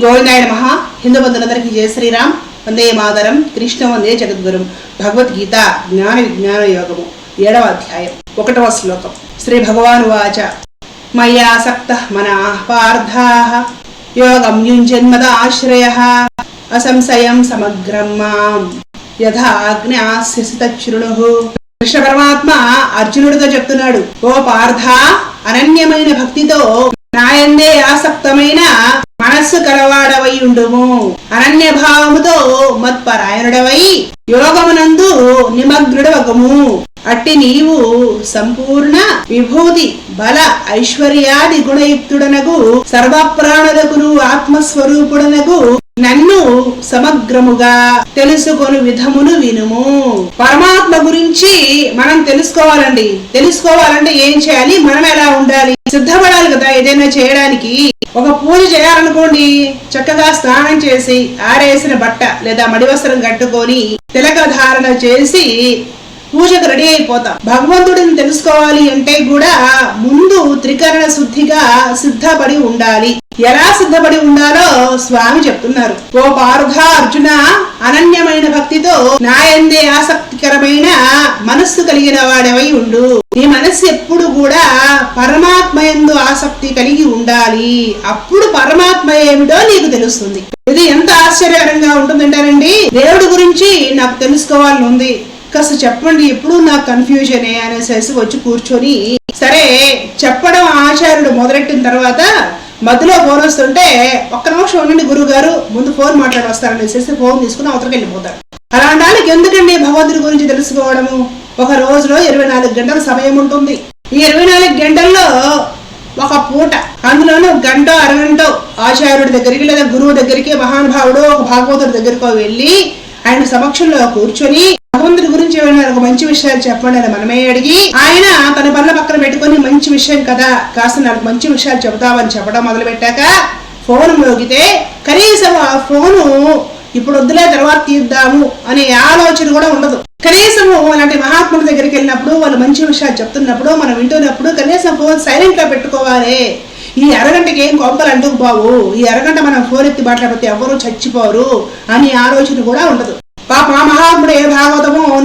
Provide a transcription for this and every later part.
గోవిందాయ నమ. హిందూ బంధులందరికీ జయ శ్రీరామ్. వందే మాదరం కృష్ణ వందే జగద్గురు. భగవద్గీత జ్ఞాన విజ్ఞాన యోగము. ఏడవ అధ్యాయం. ఒకటవ శ్లోకం. శ్రీ భగవాను వాచ. మయ్యాసక్త మన పార్థా. యోగం యుంజన్మద ఆశ్రయ అసంశయం సమగ్రం మాం. యథా అగ్నాస్యసి తచ్చురుణు కృష్ణ పరమాత్మ అర్జునుడితో చెప్తున్నాడు. ఓ పార్థ అనన్యమైన భక్తితో నాయందే ఆసక్తమైన మనస్సు ఉండుము. అనన్య భావముతో మత్పరాయణుడవై యోగమునందు నిమగ్నుడవగము. అట్టి నీవు సంపూర్ణ విభూతి బల ఐశ్వర్యాది గుణయుక్తుడనగు సర్వప్రాణులకును ఆత్మస్వరూపుడనగు నన్ను సమగ్రముగా తెలుసుకొని విధమును వినుము. పరమాత్మ గురించి మనం తెలుసుకోవాలండి. తెలుసుకోవాలంటే ఏం చేయాలి? మనం ఎలా ఉండాలి? సిద్ధపడాలి కదా ఏదైనా చేయడానికి. ఒక పూజ చేయాలనుకోండి చక్కగా స్నానం చేసి ఆరేసిన బట్ట లేదా మడి వస్త్రం కట్టుకొని తిలక ధారణ చేసి పూజకు రెడీ అయిపోతాం. భగవంతుడిని తెలుసుకోవాలి అంటే కూడా ముందు త్రికరణ శుద్ధిగా సిద్ధపడి ఉండాలి. ఎలా సిద్ధపడి ఉండాలో స్వామి చెప్తున్నారు. ఓ పారుధ అర్జున అనన్యమైన భక్తితో నాయందే ఆసక్తికరమైన మనస్సు కలిగిన వాడవై ఉండు. నీ మనస్సు ఎప్పుడు కూడా పరమాత్మ ఎందు ఆసక్తి కలిగి ఉండాలి. అప్పుడు పరమాత్మ ఏమిటో నీకు తెలుస్తుంది. ఇది ఎంత ఆశ్చర్యకరంగా ఉంటుందంటారండి? దేవుడి గురించి నాకు తెలుసుకోవాలని ఉంది కాస్త చెప్పండి ఎప్పుడు నాకు కన్ఫ్యూజనే అనేసి వచ్చి కూర్చొని సరే చెప్పడం ఆచార్యుడు మొదలెట్టిన తర్వాత మధ్యలో ఫోన్ వస్తుంటే ఒక్క నిమిషం ఉండండి గురువు గారు ముందు ఫోన్ మాట్లాడి వస్తారనేసి ఫోన్ తీసుకుని అవతలకి వెళ్ళిపోతాడు అలాంటి వాళ్ళకి ఎందుకండి భగవంతుడి గురించి తెలుసుకోవడము? ఒక రోజులో ఇరవై నాలుగు గంటల సమయం ఉంటుంది. ఈ ఇరవై నాలుగు గంటల్లో ఒక పూట అందులోనూ గంట అరగంట ఆచార్యుడి దగ్గరికి లేదా గురువు దగ్గరికి మహానుభావుడు ఒక భాగవతుడి దగ్గరికి వెళ్ళి ఆయన సమక్షంలో కూర్చొని భగవంతుడి గురించి ఏమైనా ఒక మంచి విషయాలు చెప్పండి అని మనమే అడిగి ఆయన తన పనుల పక్కన పెట్టుకొని మంచి విషయం కదా కాస్త నాకు మంచి విషయాలు చెబుతామని చెప్పడం మొదలు పెట్టాక ఫోన్ మోగితే కనీసం ఆ ఫోను ఇప్పుడు వద్దులే తర్వాత తీద్దాము అనే ఆలోచన కూడా ఉండదు. కనీసం అలాంటి మహాత్ముల దగ్గరికి వెళ్ళినప్పుడు వాళ్ళు మంచి విషయాలు చెప్తున్నప్పుడు మనం వింటున్నప్పుడు కనీసం ఫోన్ సైలెంట్గా పెట్టుకోవాలి. ఈ అరగంటకి ఏం కొంపలు అంటుకు బావు? ఈ అరగంట మనం ఫోన్ ఎత్తి మాట్లాడితే ఎవరు చచ్చిపోరు అనే ఆలోచన కూడా ఉండదు. పాప ఆ మహాత్ముడు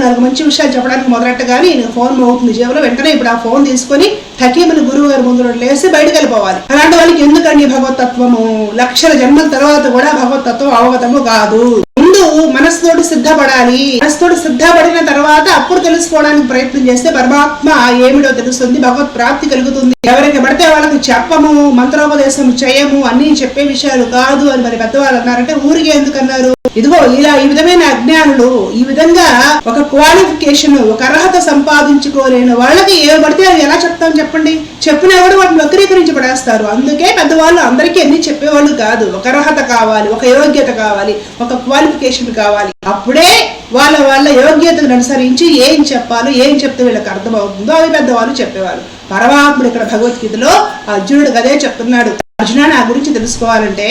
ఏ మంచి విషయాలు చెప్పడానికి మొదలెట్టగానే నేను ఫోన్ మోగుతుంది జేబులో. వెంటనే ఇప్పుడు ఆ ఫోన్ తీసుకొని హకీముని గురువు గారి ముందు లేసి బయటకు వెళ్ళిపోవాలి. అలాంటి వాళ్ళకి ఎందుకండి భగవతత్వము? లక్షల జన్మల తర్వాత కూడా భగవతత్వం అవగతము కాదు. ముందు మనసుతోటి సిద్ధపడాలి. మనసుతోటి సిద్ధపడిన తర్వాత అప్పుడు తెలుసుకోవడానికి ప్రయత్నం చేస్తే పరమాత్మ ఏమిటో తెలుస్తుంది భగవత్ ప్రాప్తి కలుగుతుంది. ఎవరికి పడితే వాళ్ళకి చెప్పము మంత్రోపదేశం చేయము అన్ని చెప్పే విషయాలు కాదు అని మరి పెద్దవాళ్ళు అన్నారంటే ఊరికి ఎందుకన్నారు ఇదిగో ఇలా ఈ విధమైన అజ్ఞానులు ఈ విధంగా ఒక క్వాలిఫికేషన్ ఒక అర్హత సంపాదించుకోలేని వాళ్ళకి ఏ పడితే అది ఎలా చెప్తాం చెప్పండి? చెప్పినా కూడా వాటిని వక్రీకరించి పడేస్తారు అందుకే పెద్దవాళ్ళు అందరికీ అన్ని చెప్పేవాళ్ళు కాదు. ఒక అర్హత కావాలి ఒక యోగ్యత కావాలి ఒక క్వాలిఫికేషన్ కావాలి. అప్పుడే వాళ్ళ వాళ్ళ యోగ్యతను అనుసరించి ఏం చెప్పాలో ఏం చెప్తే వీళ్ళకి అర్థమవుతుందో అవి పెద్దవాళ్ళు చెప్పేవారు పరమాత్ముడు ఇక్కడ భగవద్గీతలో అర్జునుడు అదే చెప్తున్నాడు. అర్జున నా గురించి తెలుసుకోవాలంటే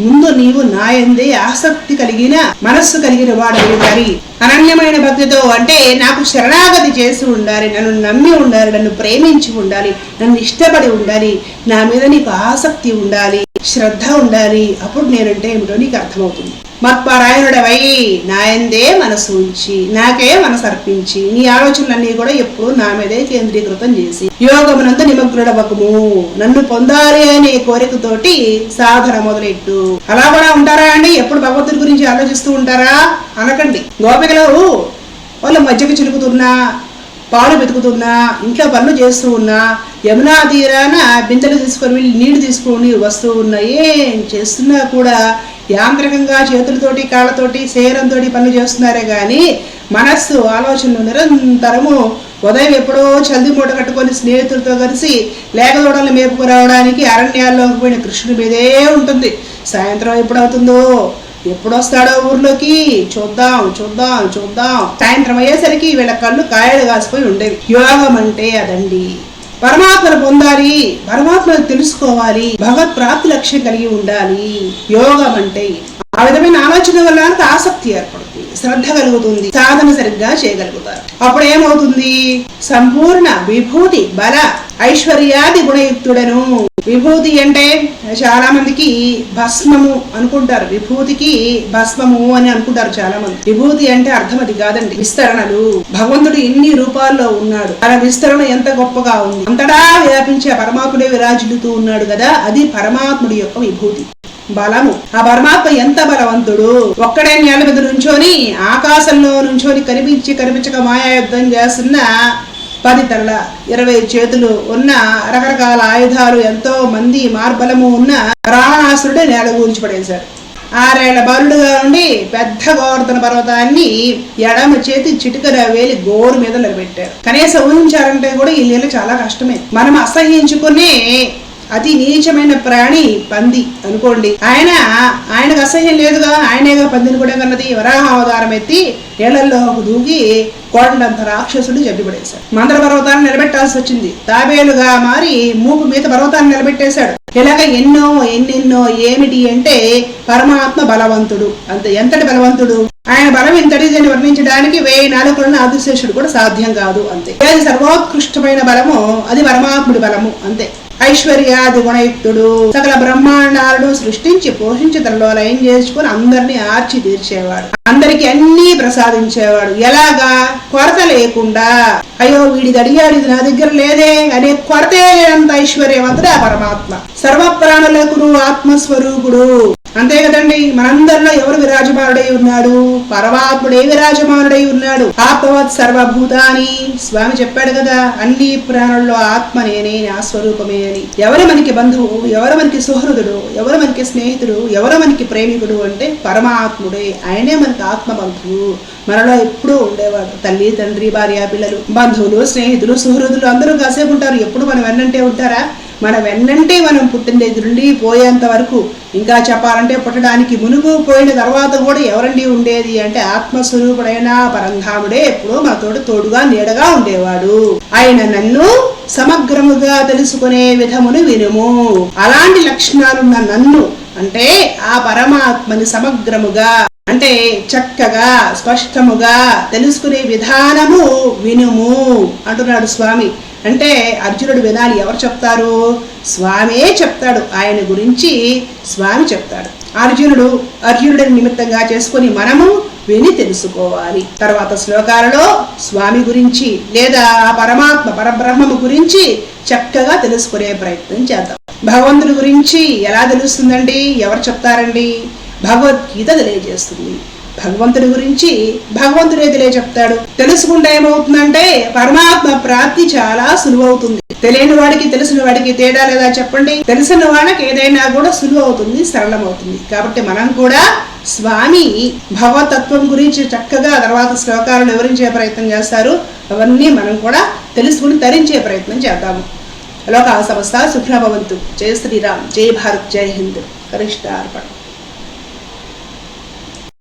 ముందు నీవు నాయందే ఆసక్తి కలిగిన మనస్సు కలిగిన వాడు ఉండాలి అనన్యమైన భక్తితో అంటే నాకు శరణాగతి చేసి ఉండాలి నన్ను నమ్మి ఉండాలి నన్ను ప్రేమించి ఉండాలి నన్ను ఇష్టపడి ఉండాలి నా మీద నీకు ఆసక్తి ఉండాలి. శ్రద్ధ ఉండాలి. అప్పుడు నేనంటే ఏమిటో నీకు అర్థమవుతుంది. మత్పరాయణుడవై నాయందే మనసు ఉంచి నాకే మనసు అర్పించి నీ ఆలోచనలన్నీ కూడా ఎప్పుడు నా మీదే కేంద్రీకృతం చేసి యోగమునందు నిమగ్నుడవకము. నన్ను పొందాలి అనే కోరికతోటి సాధన మొదలెట్టు. అలా కూడా ఉంటారా అండి? ఎప్పుడు భగవంతుడి గురించి ఆలోచిస్తూ ఉంటారా? అనకండి. గోపికలు వాళ్ళు మధ్యకు చిలుకుతున్నా పాలు వెతుకుతున్నా ఇంట్లో పనులు చేస్తూ ఉన్నా యమునా తీరాన బిందెలు తీసుకొని వెళ్ళి నీళ్ళు తీసుకొని వస్తూ ఉన్నా ఏం చేస్తున్నా కూడా యాంత్రికంగా చేతులతోటి కాళ్ళతోటి శరీరంతో పనులు చేస్తున్నారే కానీ మనస్సు ఆలోచనలు నిరంతరము ఉదయం ఎప్పుడో చల్ది మూట కట్టుకొని స్నేహితులతో కలిసి లేకదోడలు మేపుకురావడానికి అరణ్యాల్లోకి పోయిన కృష్ణుడి మీదే ఉంటుంది. సాయంత్రం ఎప్పుడవుతుందో ఎప్పుడు వస్తాడో ఊర్లోకి? చూద్దాం చూద్దాం చూద్దాం. సాయంత్రం అయ్యేసరికి వీళ్ళ కళ్ళు కాయలు కాసిపోయి ఉండేవి. యోగం అంటే అదండి. పరమాత్మను పొందాలి పరమాత్మను తెలుసుకోవాలి భగవత్ ప్రాప్తి లక్ష్యం కలిగి ఉండాలి. యోగం అంటే ఆ విధమైన ఆలోచన వల్ల ఆసక్తి ఏర్పడుతుంది శ్రద్ధ కలుగుతుంది సాధన సరిగ్గా చేయగలుగుతారు. అప్పుడు ఏమవుతుంది? సంపూర్ణ విభూతి బల ఐశ్వర్యాది గుణయుక్తుడను. విభూతి అంటే చాలా మందికి భస్మము అనుకుంటారు. విభూతికి భస్మము అని అనుకుంటారు చాలా మంది విభూతి అంటే అర్థం అది కాదండి. విస్తరణలు. భగవంతుడు ఇన్ని రూపాల్లో ఉన్నాడు. తన విస్తరణ ఎంత గొప్పగా ఉంది. అంతటా వ్యాపించే పరమాత్ముడే విరాజిల్లుతూ ఉన్నాడు కదా అది పరమాత్ముడి యొక్క విభూతి. బలము. ఆ పరమాత్మ ఎంత బలవంతుడు? ఒక్కడే నేల మీద నుంచొని ఆకాశంలో నుంచొని కనిపించి కనిపించక మాయా యుద్ధం చేస్తున్న పది తల్ల ఇరవై చేతులు ఉన్న రకరకాల ఆయుధాలు ఎంతో మంది మార్బలము ఉన్న రావణాసురుడే నేల గురించి పడేశాడు. ఆరేళ్ళ బరుడుగా ఉండి పెద్ద గోవర్ధన పర్వతాన్ని ఎడమ చేతి చిటికర వేలి గోరు మీద నిలబెట్టారు. కనీసం ఊహించారంటే కూడా ఈ లీల చాలా కష్టమే. మనం అసహించుకునే అతి నీచమైన ప్రాణి పంది అనుకోండి. ఆయన ఆయనకు అసహ్యం లేదుగా ఆయనేగా పందిని కూడా కన్నది. వరాహ అవతారం ఎత్తి నీళ్ళలో దూకి కోటలంత రాక్షసుడు చెప్పిపడేశాడు మందర పర్వతాన్ని నిలబెట్టాల్సి వచ్చింది. తాబేలుగా మారి మూపు మీద పర్వతాన్ని నిలబెట్టేశాడు. ఇలాగ ఎన్నో ఎన్నెన్నో ఏమిటి అంటే పరమాత్మ బలవంతుడు. అంతే ఎంతటి బలవంతుడు? ఆయన బలం ఇంతటిదని వర్ణించడానికి వేయి నాలుగులను ఆదిశేషుడు కూడా సాధ్యం కాదు అంతే. సర్వోత్కృష్టమైన బలము అది పరమాత్ముడి బలము అంతే. ఐశ్వర్యాది గుణయుక్తుడు. సకల బ్రహ్మాండాలను సృష్టించి పోషించి తనలో లయం చేసుకుని అందరినీ ఆర్చి తీర్చేవాడు. అందరికి అన్ని ప్రసాదించేవాడు. ఎలాగా? కొరత లేకుండా. అయ్యో వీడిది అడిగాడు ఇది నా దగ్గర లేదే. అనే కొరతే అంత ఐశ్వర్యం అంతటా పరమాత్మ. సర్వ ప్రాణులకు ఆత్మస్వరూపుడు. అంతే కదండి మనందరిలో ఎవరు విరాజమానుడై ఉన్నాడు? పరమాత్ముడే విరాజమానుడై ఉన్నాడు. ఆత్మవత్ సర్వభూతాని. స్వామి చెప్పాడు కదా అన్ని ప్రాణుల్లో ఆత్మ నేనే నా స్వరూపమే అని. ఎవరు మనకి బంధువు ఎవరు మనకి సుహృదుడు ఎవరు మనకి స్నేహితుడు ఎవరు మనకి ప్రేమికుడు అంటే పరమాత్ముడే. ఆయనే మనకి ఆత్మ బంధువు మనలో ఎప్పుడూ ఉండేవాడు. తల్లి తండ్రి భార్య పిల్లలు బంధువులు స్నేహితులు సుహృదులు అందరూ కాసేపు ఉంటారు. ఎప్పుడు మనం వెన్నంటే ఉంటారా? మన వెన్నంటే మనం పుట్టిన దగ్గర నుండి పోయేంత వరకు. ఇంకా చెప్పాలంటే పుట్టడానికి మునుగు పోయిన తర్వాత కూడా ఎవరండి ఉండేది అంటే ఆత్మస్వరూపుడైన పరంధాముడే ఎప్పుడూ మనతోటి తోడుగా నీడగా ఉండేవాడు. ఆయన నన్ను సమగ్రముగా తెలుసుకునే విధమును వినుము. అలాంటి లక్షణాలున్న నన్ను అంటే ఆ పరమాత్మని సమగ్రముగా అంటే చక్కగా స్పష్టముగా తెలుసుకునే విధానము వినుము అంటున్నాడు స్వామి. అంటే అర్జునుడు వినాలి ఎవరు చెప్తారు? స్వామే చెప్తాడు ఆయన గురించి స్వామి చెప్తాడు. అర్జునుడు అర్జునుడిని నిమిత్తంగా చేసుకుని మనము విని తెలుసుకోవాలి. తర్వాత శ్లోకాలలో స్వామి గురించి లేదా పరమాత్మ పరబ్రహ్మము గురించి చక్కగా తెలుసుకునే ప్రయత్నం చేద్దాం. భగవంతుడి గురించి ఎలా తెలుస్తుందండి? ఎవరు చెప్తారండి? భగవద్గీత తెలియజేస్తుంది. భగవంతుడి గురించి భగవంతుడే తెలియజెప్తాడు తెలుసుకుంటే ఏమవుతుందంటే పరమాత్మ ప్రాప్తి చాలా సులువవుతుంది. తెలియని వాడికి తెలిసిన వాడికి తేడా లేదా చెప్పండి? తెలిసిన వాళ్ళకి ఏదైనా కూడా సులువవుతుంది సరళమవుతుంది. కాబట్టి మనం కూడా స్వామి భగవతత్వం గురించి చక్కగా తర్వాత శ్లోకాలను వివరించే ప్రయత్నం చేస్తారు. అవన్నీ మనం కూడా తెలుసుకుని తరించే ప్రయత్నం చేద్దాము. లోక సమస్త సుఖ్రభవంతు జయ శ్రీరామ్. జై భారత్. జై హింద్. కరిష్టార్పణ